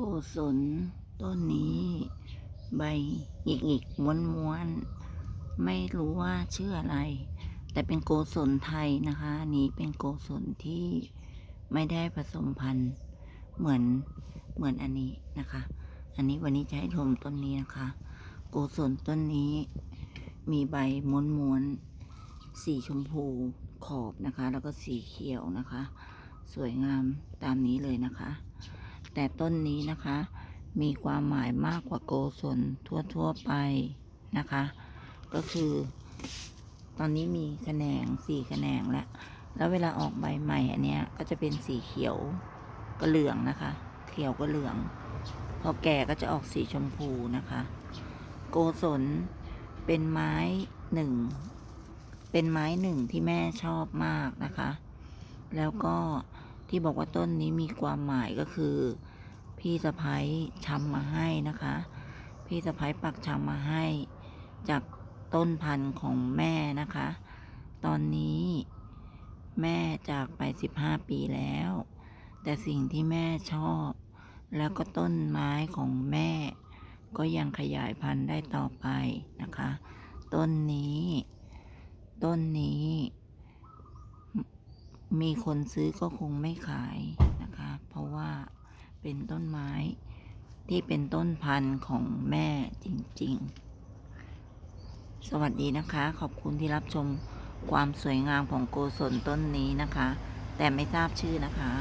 โกศลต้นนี้ ใบหยิกหยิกม้วนม้วนๆไม่รู้ว่าชื่ออะไร แต่เป็นโกศลไทยนะคะนี้เป็นโกศลที่ไม่ได้ผสมพันธุ์เหมือนเหมือนอันนี้นะคะ อันนี้วันนี้จะให้ชมต้นนี้นะคะ โกศลต้นนี้มีใบม้วนม้วนๆสีชมพูขอบนะคะ แล้วก็สีเขียวนะคะ สวยงามตามนี้เลยนะคะ แต่ต้นนี้นะคะ มีความหมายมากกว่าโกศลทั่วๆไปนะคะ ก็คือ ตอนนี้มีแขนงสี่แขนงแล้วแล้วเวลาออกใบใหม่อันเนี้ยก็จะเป็นสีเขียวก็เหลืองนะคะ เขียวก็เหลือง พอแก่ก็จะออกสีชมพูนะคะ โกศลเป็นไม้หนึ่งเป็นไม้หนึ่งที่แม่ชอบมากนะคะ แล้วก็ ที่บอกว่าต้นนี้มีความหมายก็คือ พี่สะพ้ายชำมาให้นะคะ พี่สะพ้ายปักชำมาให้ จากต้นพันธุ์ของแม่นะคะ ตอนนี้แม่จากไป 15 ปีแล้ว แต่สิ่งที่แม่ชอบ แล้วก็ต้นไม้ของแม่ ก็ยังขยายพันธุ์ได้ต่อไปนะคะ ต้นนี้ ต้นนี้ มีคนซื้อก็คงไม่ขายนะคะ เพราะว่าเป็นต้นไม้ที่เป็นต้นพันธุ์ของแม่จริง ๆ สวัสดีนะคะ ขอบคุณที่รับชมความสวยงามของโกศลต้นนี้นะคะ แต่ไม่ทราบชื่อนะคะ